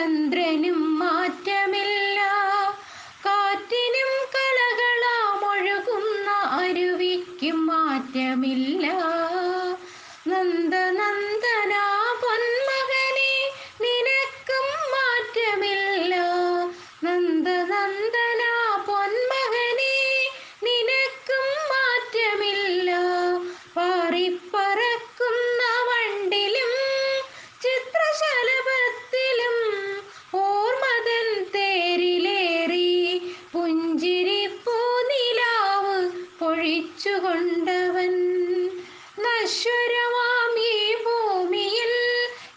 ചന്ദ്രനും മാറ്റമില്ല. കാറ്റിനും കളകളാമൊഴുകുന്ന അരുവിക്കും മാറ്റമില്ല. നന്ദനന്ദനാ പൊന്മകനെ നിനക്കും മാറ്റമില്ല. നന്ദനന്ദനാ പൊന്മകനെ നിനക്കും മാറ്റമില്ല. പാറി പുഞ്ചിരിപ്പൂ നിലാവ് പൊഴിച്ചുകൊണ്ടവൻ. നശ്വരമാം ഈ ഭൂമിയിൽ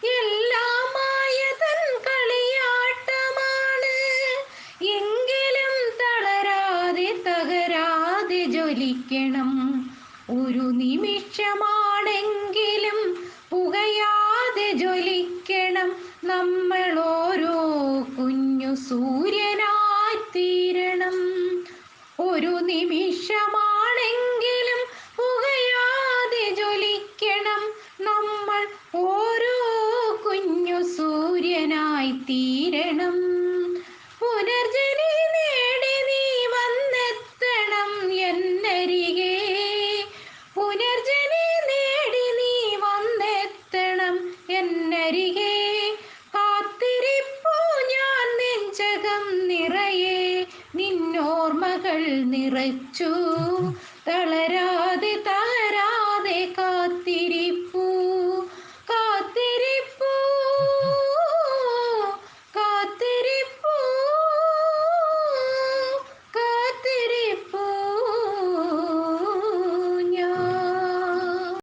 എല്ലാമായതൻ കളിയാട്ടമാണ്. എങ്കിലും തളരാതെ തകരാതെ ജ്വലിക്കണം. ഒരു നിമിഷമാണെങ്കിലും പുകയാതെ ജ്വലിക്കണം. നമ്മൾ കുഞ്ഞു സൂര്യനായി ഒരു നിമിഷമാണെങ്കിലും പുകയാതെ ജ്വലിക്കണം. നമ്മൾ ഓരോ കുഞ്ഞു സൂര്യനായി തീരണം. പുനർജനി നേടി നീ വന്നെത്തണം എന്നരികെ. പുനർജനി നേടി നീ വന്നെത്തണം എന്നരികെ. കാത്തിരിപ്പു ഞാൻ നെഞ്ചകം നിറച്ചു തളരാതെ താരാതെ കാത്തിരി.